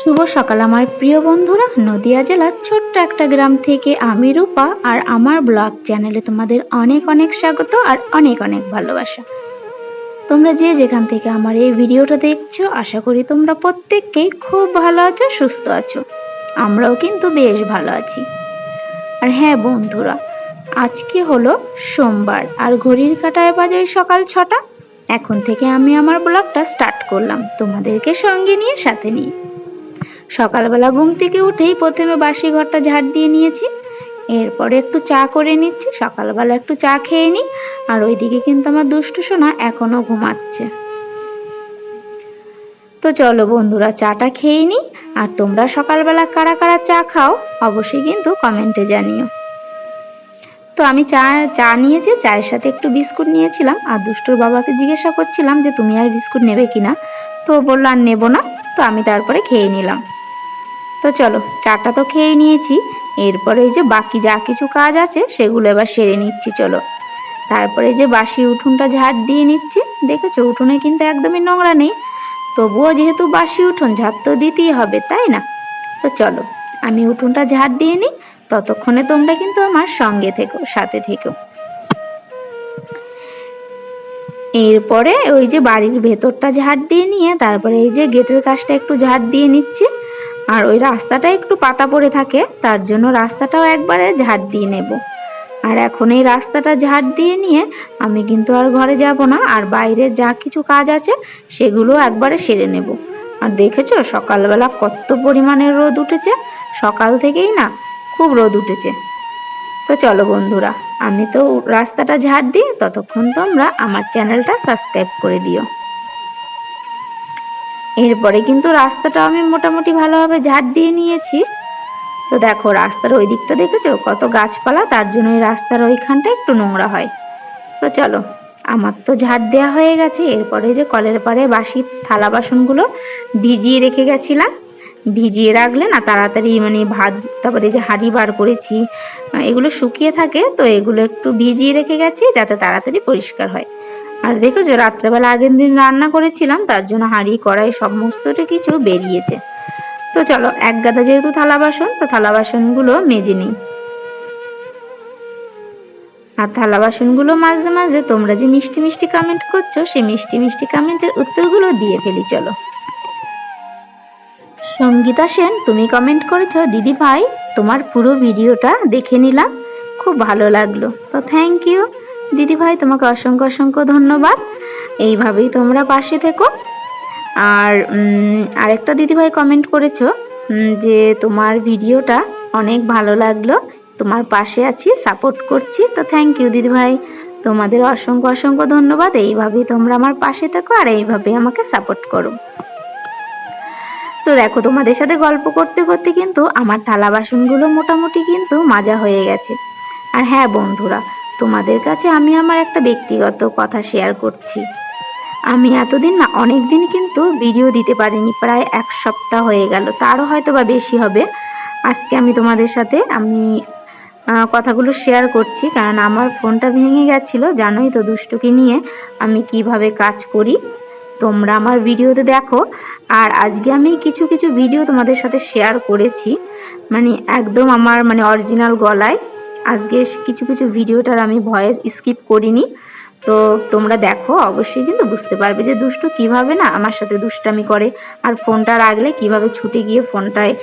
সকাল, আমার প্রিয় বন্ধুরা। নদিয়া জেলার ছোট্ট একটা গ্রাম থেকে আমি রূপা আর আমার ব্লগ চ্যানেলে তোমাদের অনেক অনেক স্বাগত আর অনেক অনেক ভালোবাসা। তোমরা যে যেখান থেকে আমার এই ভিডিওটা দেখছ, আশা করি তোমরা প্রত্যেককেই খুব ভালো আছো, সুস্থ আছো। আমরাও কিন্তু বেশ ভালো আছি। আর হ্যাঁ বন্ধুরা, আজকে হলো সোমবার আর ঘড়ির কাটায় বাজে সকাল ছটা। এখন থেকে আমি আমার ব্লগটা স্টার্ট করলাম তোমাদেরকে সঙ্গে নিয়ে, সাথে নিয়ে। সকালবেলা ঘুম থেকে উঠেই প্রথমে বাসি ঘরটা ঝাড় দিয়ে নিয়েছি। এরপরে একটু চা করে নিচ্ছি, সকালবেলা একটু চা খেয়ে নিই। আর ওইদিকে কিন্তু আমার দুষ্টু সোনা এখনও ঘুমাচ্ছে। তো চলো বন্ধুরা, চাটা খেয়ে নিই। আর তোমরা সকালবেলা কারা কারা চা খাও, অবশ্যই কিন্তু কমেন্টে জানিও। তো আমি চা চা নিয়েছি, চায়ের সাথে একটু বিস্কুট নিয়েছিলাম। আর দুষ্টুর বাবাকে জিজ্ঞাসা করছিলাম যে, তুমি আর বিস্কুট নেবে কিনা? তো বলল, আর নেব না। তো আমি তারপরে খেয়ে নিলাম। তো চলো, চাটা তো খেয়ে নিয়েছি। এরপরে এই যে বাকি যা কিছু কাজ আছে, সেগুলো এবার সেরে নিচ্ছি, চলো। তারপরে যে বাসি উঠোনটা ঝাড় দিয়ে নিচ্ছি। দেখেছ, উঠোনে কিন্তু একদমই নোংরা নেই। তবুও যেহেতু বাসি উঠোন, ঝাড় তো দিতেই হবে, তাই না? তো চলো, আমি উঠোনটা ঝাড় দিয়ে নিই। ততক্ষণে তোমরা কিন্তু আমার সঙ্গে থেকো, সাথে থেকো। এরপরে ওই যে বাড়ির ভেতরটা ঝাড় দিয়ে নিয়ে, তারপরে এই যে গেটের কাজটা একটু ঝাড় দিয়ে নিচ্ছি। আর ওই রাস্তাটা একটু পাতা পড়ে থাকে, তার জন্য রাস্তাটাও একবারে ঝাড় দিয়ে নেব। আর এখন এই রাস্তাটা ঝাড় দিয়ে নিয়ে আমি কিন্তু আর ঘরে যাব না, আর বাইরে যা কিছু কাজ আছে সেগুলো একবারে সেরে নেব। আর দেখেছ, সকালবেলা কত পরিমাণে রোদ উঠেছে, সকাল থেকেই না খুব রোদ উঠেছে। তো চলো বন্ধুরা, আমি তো রাস্তাটা ঝাড় দিই, ততক্ষণ তোমরা আমার চ্যানেলটা সাবস্ক্রাইব করে দিও। এরপরে কিন্তু রাস্তাটা আমি মোটামুটি ভালোভাবে ঝাড় দিয়ে নিয়েছি। তো দেখো, রাস্তার ওই দিকটা দেখেছ? কত গাছপালা, তার জন্য এই রাস্তার ওইখানটা একটু নোংরা হয়। তো চলো, আমার তো ঝাড় দেওয়া হয়ে গেছে। এরপরে যে কলের পাড়ে বাসি থালা বাসনগুলো ভিজিয়ে রেখে গেছিলাম। ভিজিয়ে রাখলে না তাড়াতাড়ি মানে ভাত, তারপরে যে হাঁড়ি বার করেছি, এগুলো শুকিয়ে থাকে। তো এগুলো একটু ভিজিয়ে রেখে গেছি যাতে তাড়াতাড়ি পরিষ্কার হয়। আর দেখেছ রাত্রেবেলা আগের দিন রান্না করেছিলাম, তার জন্য হাঁড়ি, কড়াই, সমস্তটা কিছু বেরিয়েছে। তো চলো, এক গাদা যেহেতু থালা বাসন, তো থালা বাসনগুলো মেজে নিই। আর থালা বাসনগুলো মাঝে মাঝে তোমরা যে মিষ্টি মিষ্টি কমেন্ট করছ, সেই মিষ্টি মিষ্টি কমেন্টের উত্তরগুলো দিয়ে ফেলি, চলো। সঙ্গীতা সেন, তুমি কমেন্ট করেছ, দিদি ভাই, তোমার পুরো ভিডিওটা দেখে নিলাম, খুব ভালো লাগল। তো থ্যাংক ইউ দিদি ভাই তোমাকে অসংখ্য অসংখ্য ধন্যবাদ। এইভাবেই তোমরা পাশে থেকো। আর আরেকটা দিদিভাই কমেন্ট করেছ যে তোমার ভিডিওটা অনেক ভালো লাগল। তোমার পাশে আছি সাপোর্ট করছি। তো থ্যাংক ইউ দিদিভাই। তোমাদের অসংখ্য অসংখ্য ধন্যবাদ। এইভাবেই তোমরা আমার পাশে থেকো আর এইভাবেই আমাকে সাপোর্ট করো। তো দেখো, তোমাদের সাথে গল্প করতে করতে কিন্তু আমার থালা বাসনগুলো মোটামুটি কিন্তু মাজা হয়ে গেছে। আর হ্যাঁ বন্ধুরা তোমাদের কাছে আমি আমার একটা ব্যক্তিগত কথা শেয়ার করছি। আমি এতদিন না অনেক দিন কিন্তু ভিডিও দিতে পারিনি, প্রায় এক সপ্তাহ হয়ে গেল। তারও হয়তো বা বেশি হবে। আজকে আমি তোমাদের সাথে আমি কথাগুলো শেয়ার করছি, কারণ আমার ফোনটা ভেঙে গেছিল, জানোই তো দুষ্টুকে নিয়ে আমি কীভাবে কাজ করি। তোমরা আমার ভিডিওতে দেখো। আর আজকে আমি কিছু কিছু ভিডিও তোমাদের সাথে শেয়ার করেছি। মানে একদম আমার মানে অরিজিনাল গলায়। আজকে কিছু কিছু ভিডিওটার আমি ভয়েস স্কিপ করিনি। তো তোমরা দেখো, অবশ্যই কিন্তু বুঝতে পারবে যে দুষ্টু কীভাবে না আমার সাথে দুষ্টামি করে আর ফোনটা রাখলে কীভাবে ছুটে গিয়ে ফোনটায়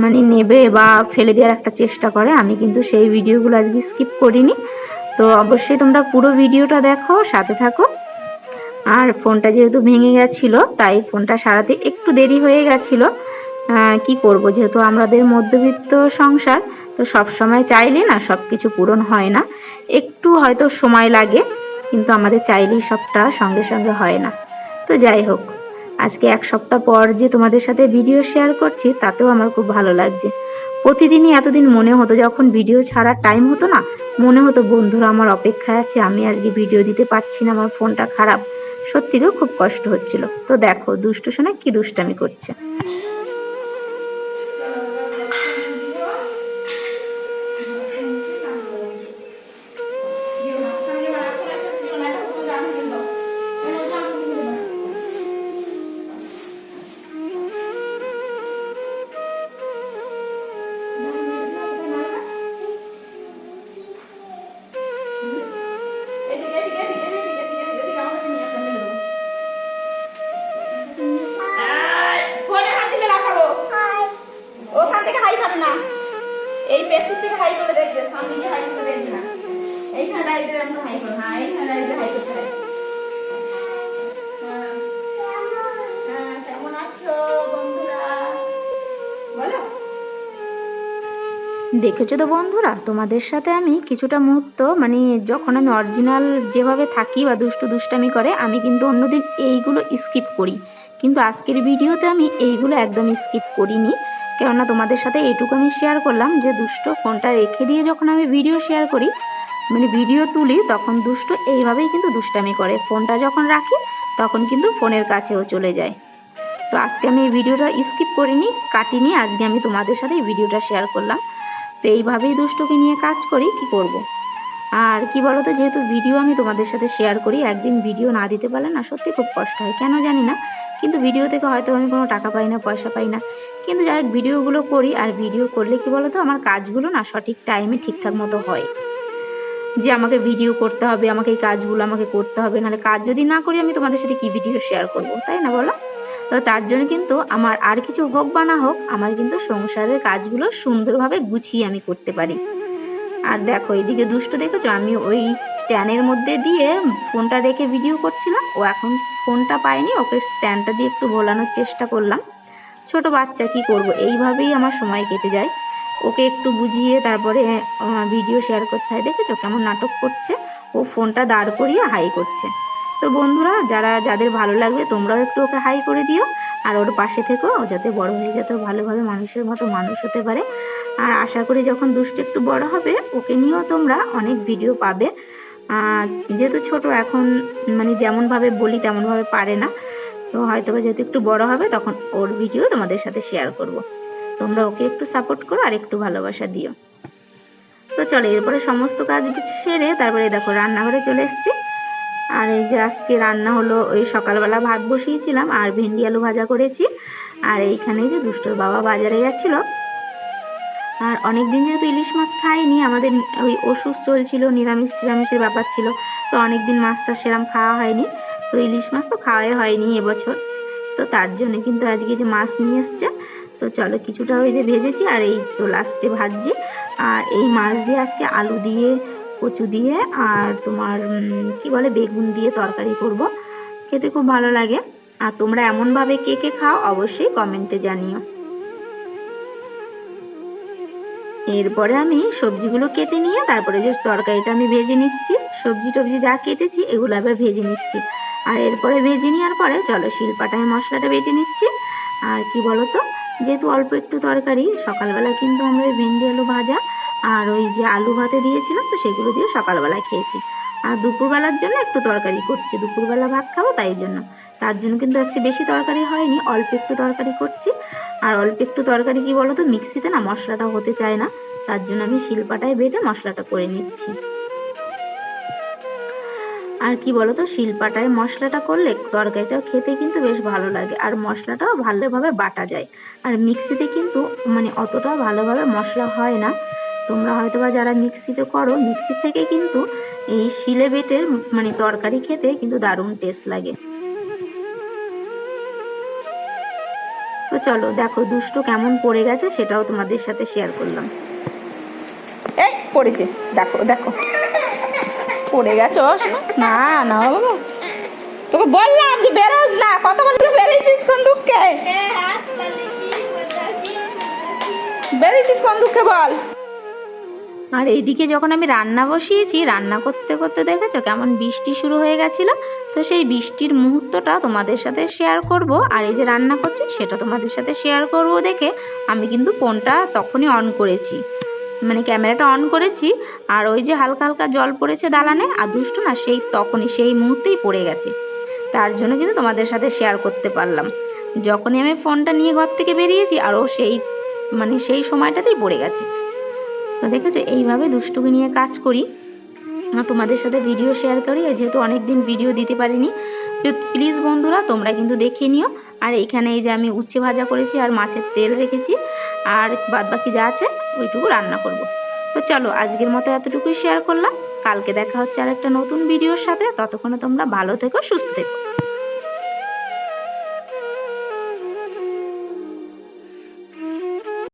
মানে নেবে বা ফেলে দেওয়ার একটা চেষ্টা করে। আমি কিন্তু সেই ভিডিওগুলো আজকে স্কিপ করিনি। তো অবশ্যই তোমরা পুরো ভিডিওটা দেখো, সাথে থাকো। আর ফোনটা যেহেতু ভেঙে গেছিল, তাই ফোনটা সারাতে একটু দেরি হয়ে গেছিল। কি করব? যেহেতু আমাদের মধ্যবিত্ত সংসার, তো সব সময় চাইলে না সব কিছু পূরণ হয় না। একটু হয়তো সময় লাগে, কিন্তু আমাদের চাইলেই সবটা সঙ্গে সঙ্গে হয় না। তো যাই হোক, আজকে এক সপ্তাহ পর যে তোমাদের সাথে ভিডিও শেয়ার করছি, তাতেও আমার খুব ভালো লাগছে। প্রতিদিনই এতদিন মনে হতো, যখন ভিডিও ছাড়ার টাইম হতো না, মনে হতো, বন্ধুরা, আমার অপেক্ষায় আছে, আমি আজকে ভিডিও দিতে পারছি না, আমার ফোনটা খারাপ। সত্যিও খুব কষ্ট হচ্ছিল। তো দেখো, দুষ্টু শোনা কি দুষ্টামি করছে। করো হ্যাঁ হয়। হ্যাঁ। দেখেছ তো বন্ধুরা, তোমাদের সাথে আমি কিছুটা মুহূর্ত মানে যখন আমি অরিজিনাল যেভাবে থাকি বা দুষ্টু দুষ্টামি করে, আমি কিন্তু অন্যদিন এইগুলো স্কিপ করি। কিন্তু আজকের ভিডিওতে আমি এইগুলো একদম স্কিপ করিনি। কেননা তোমাদের সাথে এইটুকু আমি শেয়ার করলাম যে দুষ্ট ফোনটা রেখে দিয়ে যখন আমি ভিডিও শেয়ার করি মানে ভিডিও তুলি, তখন দুষ্ট এইভাবেই কিন্তু দুষ্টামি করে। ফোনটা যখন রাখি, তখন কিন্তু ফোনের কাছেও চলে যায়। তো আজকে আমি এই ভিডিওটা স্কিপ করিনি, কাটিনি, আজকে আমি তোমাদের সাথে এই ভিডিওটা শেয়ার করলাম। তো এইভাবেই দুষ্টকে নিয়ে কাজ করি, কি করব। আর কি বলতো, যেহেতু ভিডিও আমি তোমাদের সাথে শেয়ার করি, একদিন ভিডিও না দিতে পারলে না সত্যি খুব কষ্ট হয়। কেন জানি না কিন্তু ভিডিও থেকে হয়তো আমি কোনো টাকা পাই না, পয়সা পাই না। কিন্তু যাই হোক ভিডিওগুলো করি, আর ভিডিও করলে কি বলতো, আমার কাজগুলো না সঠিক টাইমে ঠিকঠাক মতো হয়। যে আমাকে ভিডিও করতে হবে, আমাকে এই কাজগুলো আমাকে করতে হবে, নাহলে কাজ যদি না করি, আমি তোমাদের সাথে কি ভিডিও শেয়ার করব, তাই না বলো? তো তার জন্য কিন্তু আমার আর কিছু হোক বা না হোক, আমার কিন্তু সংসারের কাজগুলো সুন্দরভাবে গুছিয়ে আমি করতে পারি। আর দেখো, এদিকে দুষ্ট দেখেছ? আমি ওই স্ট্যান্ডের মধ্যে দিয়ে ফোনটা রেখে ভিডিও করছিলাম। ও এখন ফোনটা পায়নি, ওকে স্ট্যান্ডটা দিয়ে একটু ভোলানোর চেষ্টা করলাম। ছোট বাচ্চা, কি করব? এইভাবেই আমার সময় কেটে যায়। ওকে একটু বুঝিয়ে তারপরে ভিডিও শেয়ার করতে হয়। দেখেছ কেমন নাটক করছে? ও ফোনটা দাঁড় করিয়ে হাই করছে। তো বন্ধুরা, যারা, যাদের ভালো লাগবে তোমরাও একটু ওকে হাই করে দিও। আর ওর পাশে থেকেও ও যাতে বড় হয়ে যাতে, ভালোভাবে মানুষের মতো মানুষ হতে পারে। আর আশা করি যখন দুষ্ট একটু বড় হবে, ওকে নিয়েও তোমরা অনেক ভিডিও পাবে। যেহেতু ছোট, এখন মানে যেমনভাবে বলি তেমনভাবে পারে না। তো হয়তো বা যেহেতু একটু বড় হবে, তখন ওর ভিডিও তোমাদের সাথে শেয়ার করব। তোমরা ওকে একটু সাপোর্ট করো আর একটু ভালোবাসা দিও। তো চলো, এরপরে সমস্ত কাজ সেরে তারপরে দেখো, রান্নাঘরে চলে এসছি। আর এই যে আজকে রান্না হলো, ওই সকালবেলা ভাত বসিয়েছিলাম আর ভেন্ডি আলু ভাজা করেছি। আর এইখানে যে দুষ্টর বাবা বাজারে গেছিল। আর অনেক দিন যেহেতু ইলিশ মাছ খাইনি, আমাদের ওই ওষুধ চলছিল, নিরামিষ টিরামিষের ব্যাপার ছিল, তো অনেক দিন মাছটা সেরম খাওয়া হয়নি। তো ইলিশ মাছ তো খাওয়াই হয়নি এবছর। তো তার জন্য কিন্তু আজকে যে মাছ নিয়ে এসছে। তো চলো কিছুটা ওই যে ভেজেছি আর এই তো লাস্টে ভাজছি। আর এই মাছ দিয়ে আজকে আলু দিয়ে কচু দিয়ে আর তোমার কি বলে, বেগুন দিয়ে তরকারি করব। খেতে খুব ভালো লাগে। আর তোমরা এমনভাবে কে কে খাও অবশ্যই কমেন্টে জানিও। এরপরে আমি সবজিগুলো কেটে নিয়ে তারপরে যে তরকারিটা আমি ভেজে নিচ্ছি, সবজি টবজি যা কেটেছি এগুলো আবার ভেজে নিচ্ছি। আর এরপরে ভেজে নেওয়ার পরে চলো শিলপাটায় মশলাটা বেটে নিচ্ছি। আর কি বলতো, যেহেতু অল্প একটু তরকারি, সকালবেলা কিন্তু আমরা ভেন্ডি আলু ভাজা আর ওই যে আলু ভাতে দিয়েছিলাম তো সেগুলো দিয়ে সকালবেলা খেয়েছি। আর দুপুরবেলার জন্য একটু তরকারি করছি। দুপুরবেলা ভাত খাব তাই জন্য। তার জন্য কিন্তু আজকে বেশি তরকারি হয়নি, অল্প একটু তরকারি করছি। আর অল্প একটু তরকারি কি বলো তো মিক্সিতে না মশলাটা হতে চায় না। তার জন্য আমি শিলপাটায় বেটে মশলাটা করে নিচ্ছি। আর কি বলতো, শিলপাটায় মশলাটা করলে তরকারিটাও খেতে কিন্তু বেশ ভালো লাগে। আর মশলাটাও ভালোভাবে বাটা যায়। আর মিক্সিতে কিন্তু মানে অতটাও ভালোভাবে মশলা হয় না। তোমরা হয়তো বা যারা মিক্সিতে করো মিক্সি থেকে কিন্তু এই শিলে বেটের মানে তরকারি খেতে কিন্তু দারুণ টেস্ট লাগে। তো চলো দেখো দুষ্টু কেমন পড়ে গেছে সেটাও তোমাদের সাথে শেয়ার করলাম। এই পড়েছে। দেখো দেখো। পড়ে গেছে না না বাবা। তোকে বললাম যে বেরোস না। কত বলতে বেরিয়েছিস কোন দুঃখে? বেরিয়েছিস কোন দুঃখে বল। আর এইদিকে যখন আমি রান্না বসিয়েছি, রান্না করতে করতে দেখেছ কেমন বৃষ্টি শুরু হয়ে গেছিল? তো সেই বৃষ্টির মুহূর্তটা তোমাদের সাথে শেয়ার করব। আর এই যে রান্না করছি, সেটা তোমাদের সাথে শেয়ার করব দেখে আমি কিন্তু ফোনটা তখনই অন করেছি। মানে ক্যামেরাটা অন করেছি, আর ওই যে হালকা হালকা জল পড়েছে দালানে, আর দুষ্টু না সেই তখনই, সেই মুহূর্তেই পড়ে গেছে। তার জন্য কিন্তু তোমাদের সাথে শেয়ার করতে পারলাম। যখনই আমি ফোনটা নিয়ে ঘর থেকে বেরিয়েছি আরও সেই মানে সেই সময়টাতেই পড়ে গেছে। তো দেখেছ? এইভাবে দুষ্টুকে নিয়ে কাজ করি। তোমাদের সাথে ভিডিও শেয়ার করি। আর যেহেতু অনেক দিন ভিডিও দিতে পারিনি প্লিজ বন্ধুরা, তোমরা কিন্তু দেখে নিও। আর এইখানে এই যে আমি উচ্ছে ভাজা করেছি আর মাছের তেল রেখেছি, আর বাদ বাকি যা আছে, ওইটুকু রান্না করব। তো চলো, আজকের মতো এতটুকুই শেয়ার করলাম। কালকে দেখা হচ্ছে আর একটা নতুন ভিডিওর সাথে। ততক্ষণে তোমরা ভালো থেকো, সুস্থ থেকো।